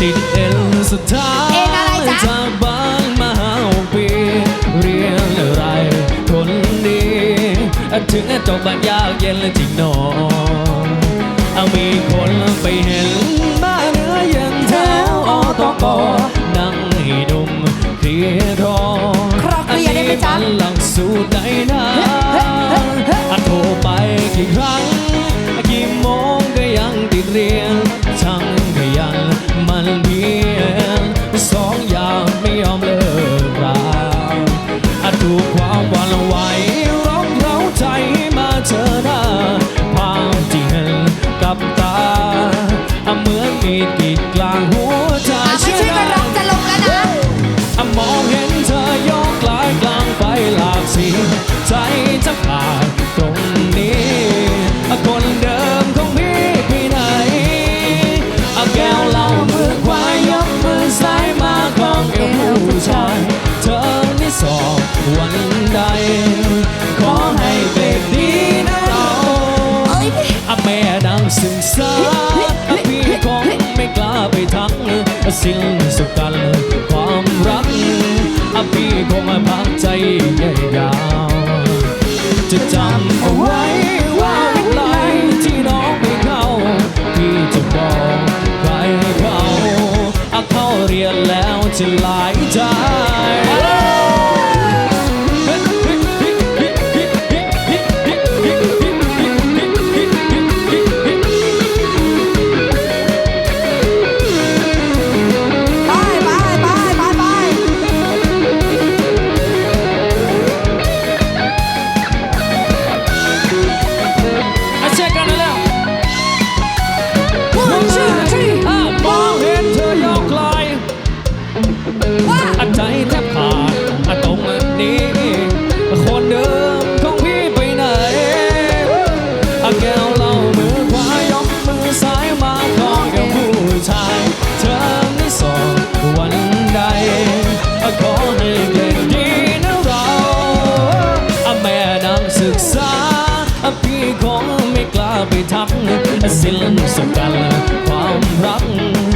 ติดเอ็นสุดท้ายเอ็นอะไรจ๊ะ จากบ้านมาหาปีเรียนอะไร คนดีถึงจบบ้านยากเย็นและจริงหนอเอามีคนไปเห็นบ้านเนื้อเย็นแถวอตกนั่งให้ดมเคลียร์ทองครอเคลียร์ได้ไหมจ๊ะ อันนี้นหลังสู้ได้นะ อันโทรไปกี่ครั้ง ไหว ดังสึงสาอะพี่คงไม่กล้าไปทักสิ้นสุดกันความรักอะพี่คงพักใจยาวจะจำเอาไว้ว่าไหลที่น้องไม่เข้าพี่จะบอกใครเขาอะเข้าเรียนแล้วจะหลายใจ พี่คงไม่กล้าไปทักสิ้นสุดกันความรัก